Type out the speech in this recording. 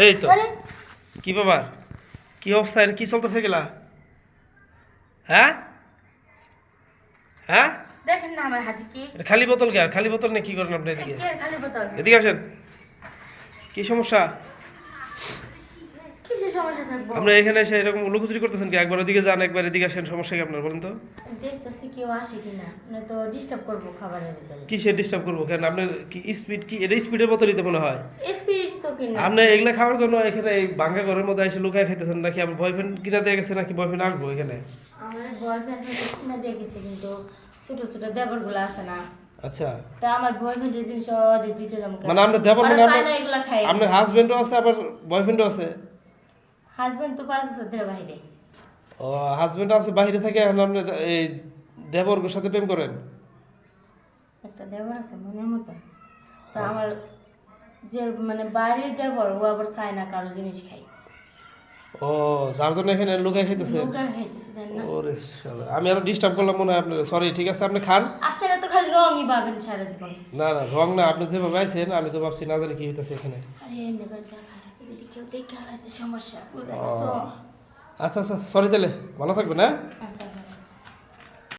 এই তো। কি ব্যাপার? কি অবস্থা? কি চলতেছে গেলা? হ্যাঁ? হ্যাঁ? দেখেন না আমার হাতে কি। খালি বোতল কে? আর খালি বোতল নিয়ে কি করেন আপনি এদিকে? খালি বোতল? এদিকে আসেন। কি সমস্যা? আপনি এখানে এসে এরকম লুকোচুরি করতেছেন কি? একবার ওদিকে যান একবার এদিকে আসেন সমস্যা কি আপনার বলেন তো? দেখতেছি কেউ আসে কিনা। না তো ডিস্টার্ব করব খাবারের ভিতরে। কি সে ডিস্টার্ব করব? কেন? আপনার কি স্পিড কি এটা স্পিডের বোতলই তো মনে হয়। কিনা আপনি এগুলা খাওয়ার জন্য এখানে এই বাঙ্গা ঘরের মধ্যে এসে লুকায় খাইতেছেন নাকি? আমার বয়ফ্রেন্ড কিনা দিয়ে গেছে নাকি বয়ফ্রেন্ড আসব এখানে? আমার বয়ফ্রেন্ড কিনা দিয়ে গেছে কিন্তু ছোট ছোট দেবরগুলো আছে না। আচ্ছা। তা আমার বয়ফ্রেন্ডের জিনিস ওদের দিতে যাব মানে আপনার দেবর মানে আপনার- খাই আপনার হাজবেন্ডও আছে আবার বয়ফ্রেন্ডও আছে? হাজবেন্ড তো পাঁচ বছর ধরে বাইরে। ও হাজবেন্ড আছে বাইরে থেকে এখন আপনি এই দেবর্গের সাথে প্রেম করেন? একটা দেবর আছে মনের মতো। তা আমার যে মানে বাড়ির দেবর ও আবার চায় না কারও জিনিস খাই। ও যার জন্য এখানে লোকাল খাইতেছে? না? ওরে শালা। আমি আরও ডিস্টার্ব করলাম মনে হয় আপনার সরি ঠিক আছে আপনি খান। আপনারা তো খালি রঙই পাবেন সারা জীবন। না না রং না আপনি যেভাবে আইছেন আমি তো ভাবছি না জানি কি হইতাছে এখানে। আরে এমনি করে দেখা খারাপ যদি কেউ দেখে সমস্যা বুঝে না তো। আচ্ছা আচ্ছা সরি তাহলে ভালো থাকবেন হ্যাঁ? আচ্ছা।